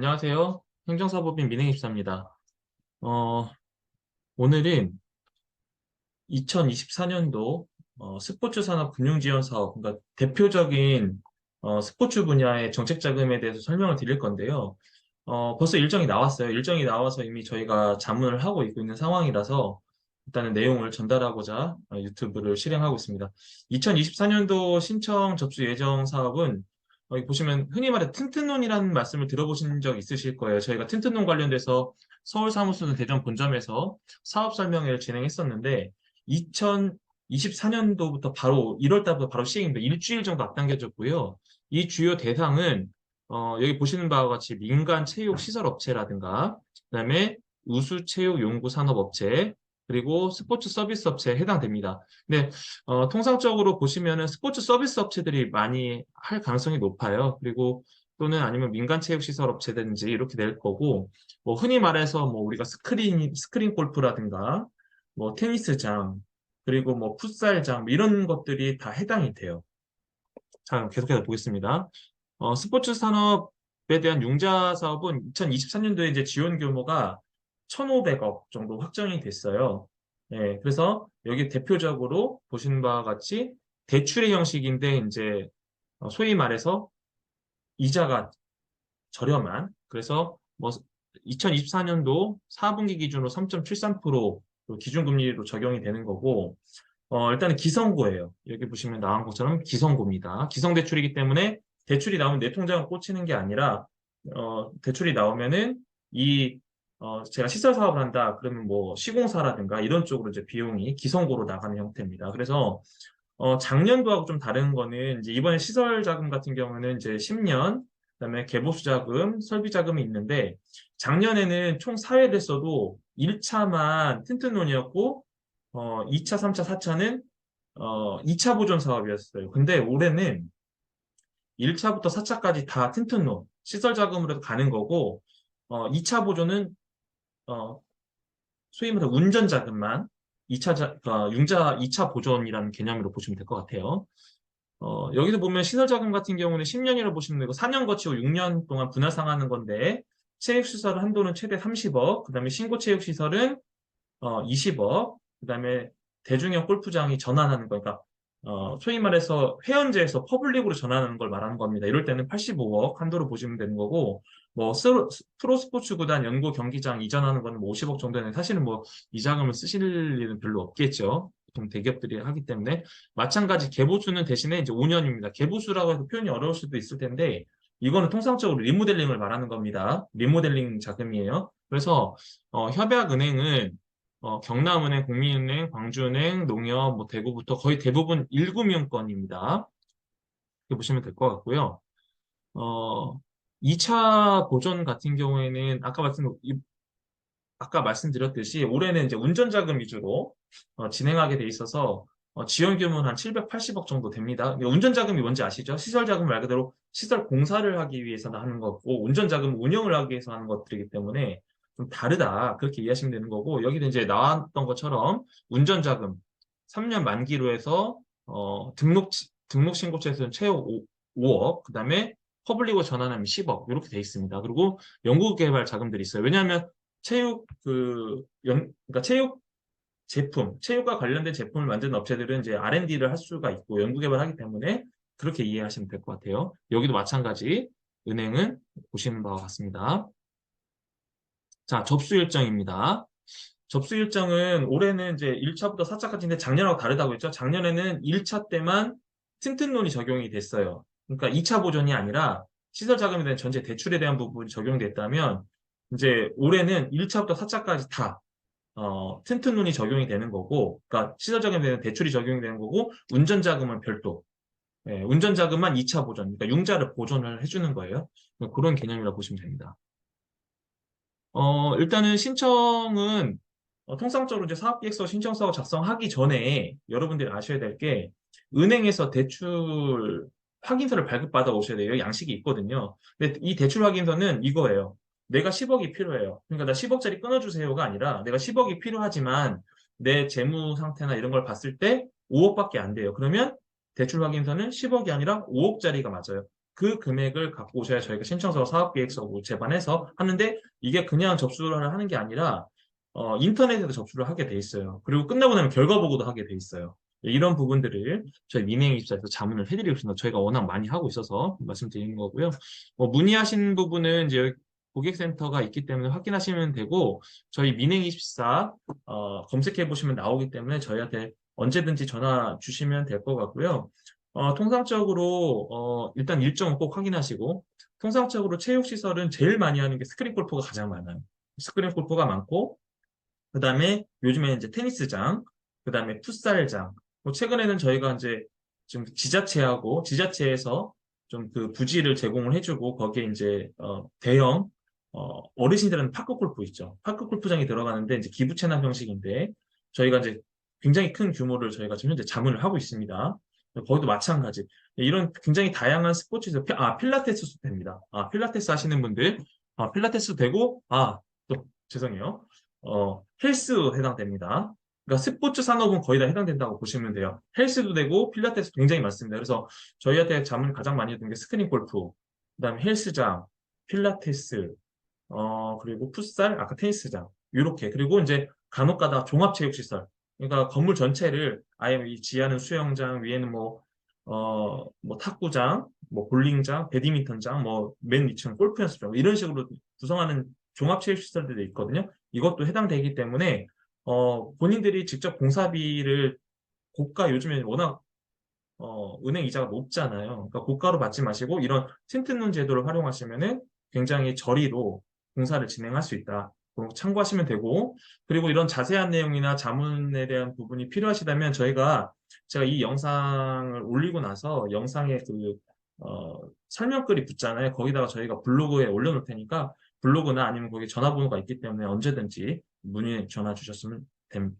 안녕하세요. 행정사법인 민행 입사입니다. 어, 오늘은 2024년도 어, 스포츠 산업 금융 지원 사업, 그러니까 대표적인 어, 스포츠 분야의 정책 자금에 대해서 설명을 드릴 건데요. 어, 벌써 일정이 나왔어요. 일정이 나와서 이미 저희가 자문을 하고 있고 있는 상황이라서 일단은 내용을 전달하고자 어, 유튜브를 실행하고 있습니다. 2024년도 신청 접수 예정 사업은 여기 보시면 흔히 말해 튼튼논이라는 말씀을 들어보신 적 있으실 거예요. 저희가 튼튼논 관련돼서 서울 사무소는 대전 본점에서 사업 설명회를 진행했었는데 2024년도부터 바로 1월 달부터 바로 시행입니다. 일주일 정도 앞당겨졌고요. 이 주요 대상은 어, 여기 보시는 바와 같이 민간 체육 시설 업체라든가 그다음에 우수 체육 연구 산업 업체 그리고 스포츠 서비스 업체에 해당됩니다. 근데 어, 통상적으로 보시면은 스포츠 서비스 업체들이 많이 할 가능성이 높아요. 그리고 또는 아니면 민간 체육 시설 업체든지 이렇게 낼 거고 뭐 흔히 말해서 뭐 우리가 스크린 스크린 골프라든가 뭐 테니스장 그리고 뭐 풋살장 뭐 이런 것들이 다 해당이 돼요. 자, 계속해서 보겠습니다. 어, 스포츠 산업에 대한 융자 사업은 2023년도에 이제 지원 규모가 1,500억 정도 확정이 됐어요. 예, 그래서 여기 대표적으로 보시는 바와 같이 대출의 형식인데 이제 어, 소위 말해서 이자가 저렴한 그래서 뭐 2024년도 4분기 기준으로 3.73% 기준금리로 적용이 되는 거고 어, 일단은 기성고예요. 여기 보시면 나온 것처럼 기성고입니다. 기성대출이기 때문에 대출이 나오면 내 통장을 꽂히는 게 아니라 어, 대출이 나오면은 이 어, 제가 시설 사업을 한다. 그러면 뭐 시공사라든가 이런 쪽으로 이제 비용이 기성고로 나가는 형태입니다. 그래서 어, 작년도하고 좀 다른 거는 이제 이번에 시설 자금 같은 경우는 이제 10년, 그다음에 개보수 자금, 설비 자금이 있는데 작년에는 총 사회됐어도 1차만 튼튼론이었고 어, 2차, 3차, 4차는 어, 2차 보존 사업이었어요. 근데 올해는 1차부터 4차까지 다 튼튼론, 시설 자금으로 가는 거고 어, 2차 보존은 어, 소위 말해 운전 자금만 2차 자, 어, 융자 2차 보존이라는 개념으로 보시면 될 것 같아요. 어, 여기서 보면 시설 자금 같은 경우는 10년이라고 보시면 되고 4년 거치고 6년 동안 분할 상하는 건데 체육시설 한도는 최대 30억, 그 다음에 신고체육시설은 어, 20억, 그 다음에 대중형 골프장이 전환하는 거니까 어, 소위 말해서 회원제에서 퍼블릭으로 전환하는 걸 말하는 겁니다. 이럴 때는 85억 한도로 보시면 되는 거고 뭐 프로스포츠 구단 연구 경기장 이전하는 거는 뭐 50억 정도는 사실은 뭐 이 자금을 쓰실 일은 별로 없겠죠. 보통 대기업들이 하기 때문에 마찬가지 개보수는 대신에 이제 5년입니다. 개보수라고 해서 표현이 어려울 수도 있을 텐데 이거는 통상적으로 리모델링을 말하는 겁니다. 리모델링 자금이에요. 그래서 어, 협약은행은 어, 경남은행, 국민은행, 광주은행, 농협, 뭐 대구부터 거의 대부분 1금융권입니다. 이렇게 보시면 될 것 같고요. 어, 2차 보존 같은 경우에는 아까 말씀 아까 말씀드렸듯이 올해는 이제 운전자금 위주로 어, 진행하게 돼 있어서 어, 지원 규모는 한 780억 정도 됩니다. 운전자금이 뭔지 아시죠? 시설자금 말 그대로 시설 공사를 하기 위해서 하는 거고 운전자금 운영을 하기 위해서 하는 것들이기 때문에 좀 다르다 그렇게 이해하시면 되는 거고 여기는 이제 나왔던 것처럼 운전자금 3년 만기로 해서 어, 등록 등록 신고처에서는 최고 5, 억 그 다음에 퍼블릭으로 전환하면 10억 이렇게 돼 있습니다. 그리고 연구개발 자금들이 있어요. 왜냐하면 체육 그 연, 그러니까 체육 제품, 체육과 관련된 제품을 만드는 업체들은 이제 R&D를 할 수가 있고 연구개발하기 때문에 그렇게 이해하시면 될 것 같아요. 여기도 마찬가지 은행은 보시는 바와 같습니다. 자, 접수 일정입니다. 접수 일정은 올해는 이제 1차부터 4차까지인데 작년하고 다르다고 했죠. 작년에는 1차 때만 튼튼론이 적용이 됐어요. 그러니까 2차 보존이 아니라 시설 자금에 대한 전체 대출에 대한 부분이 적용됐다면 이제 올해는 1차부터 4차까지 다 어, 튼튼론이 적용이 되는 거고, 그러니까 시설 자금에 대한 대출이 적용이 되는 거고, 운전 자금은 별도. 예, 운전 자금만 2차 보존, 그러니까 융자를 보존을 해주는 거예요. 그런 개념이라고 보시면 됩니다. 어, 일단은 신청은 어, 통상적으로 이제 사업계획서 신청서 작성하기 전에 여러분들이 아셔야 될 게 은행에서 대출 확인서를 발급받아 오셔야 돼요. 양식이 있거든요. 근데 이 대출 확인서는 이거예요. 내가 10억이 필요해요. 그러니까 나 10억짜리 끊어주세요가 아니라 내가 10억이 필요하지만 내 재무 상태나 이런 걸 봤을 때 5억밖에 안 돼요. 그러면 대출 확인서는 10억이 아니라 5억짜리가 맞아요. 그 금액을 갖고 오셔야 저희가 신청서 사업계획서 뭐 제반해서 하는데 이게 그냥 접수를 하는 게 아니라 어, 인터넷에도 접수를 하게 돼 있어요. 그리고 끝나고 나면 결과 보고도 하게 돼 있어요. 이런 부분들을 저희 민행입사에서 자문을 해드리고 있습니다. 저희가 워낙 많이 하고 있어서 말씀드리는 거고요. 뭐 문의하신 부분은 이제 고객센터가 있기 때문에 확인하시면 되고 저희 민행24 어, 검색해 보시면 나오기 때문에 저희한테 언제든지 전화 주시면 될 것 같고요. 어, 통상적으로 어, 일단 일정은 꼭 확인하시고 통상적으로 체육시설은 제일 많이 하는 게 스크린 골프가 가장 많아요. 스크린 골프가 많고 그 다음에 요즘에 이제 테니스장, 그 다음에 풋살장. 뭐 최근에는 저희가 이제 좀 지자체하고 지자체에서 좀 그 부지를 제공을 해주고 거기에 이제 어, 대형 어, 어르신들은 파크 골프 있죠. 파크 골프장이 들어가는데 이제 기부 채납 형식인데 저희가 이제 굉장히 큰 규모를 저희가 지금 현재 자문을 하고 있습니다. 거기도 마찬가지. 이런 굉장히 다양한 스포츠에서 피- 아 필라테스도 됩니다. 아 필라테스 하시는 분들 아 필라테스도 되고 아또 죄송해요. 어 헬스 해당됩니다. 그러니까 스포츠 산업은 거의 다 해당된다고 보시면 돼요. 헬스도 되고 필라테스 굉장히 많습니다. 그래서 저희한테 자문을 가장 많이 해준 게 스크린 골프, 그다음에 헬스장, 필라테스, 어 그리고 풋살, 아까 테니스장 이렇게 그리고 이제 간혹가다 종합체육시설 그러니까 건물 전체를 아예 이 지하는 수영장, 위에는 뭐, 어, 뭐 탁구장, 뭐 볼링장, 배드민턴장, 뭐 맨 위층 골프 연습장 이런 식으로 구성하는 종합체육시설들도 있거든요. 이것도 해당되기 때문에 어, 본인들이 직접 공사비를 고가 요즘에 워낙 어, 은행 이자가 높잖아요. 그러니까 고가로 받지 마시고 이런 틴트눈 제도를 활용하시면은 굉장히 저리로 공사를 진행할 수 있다. 참고하시면 되고 그리고 이런 자세한 내용이나 자문에 대한 부분이 필요하시다면 저희가 제가 이 영상을 올리고 나서 영상에 그 어, 설명글이 붙잖아요. 거기다가 저희가 블로그에 올려놓을 테니까 블로그나 아니면 거기 전화번호가 있기 때문에 언제든지 문의 전화 주셨으면 됩니다.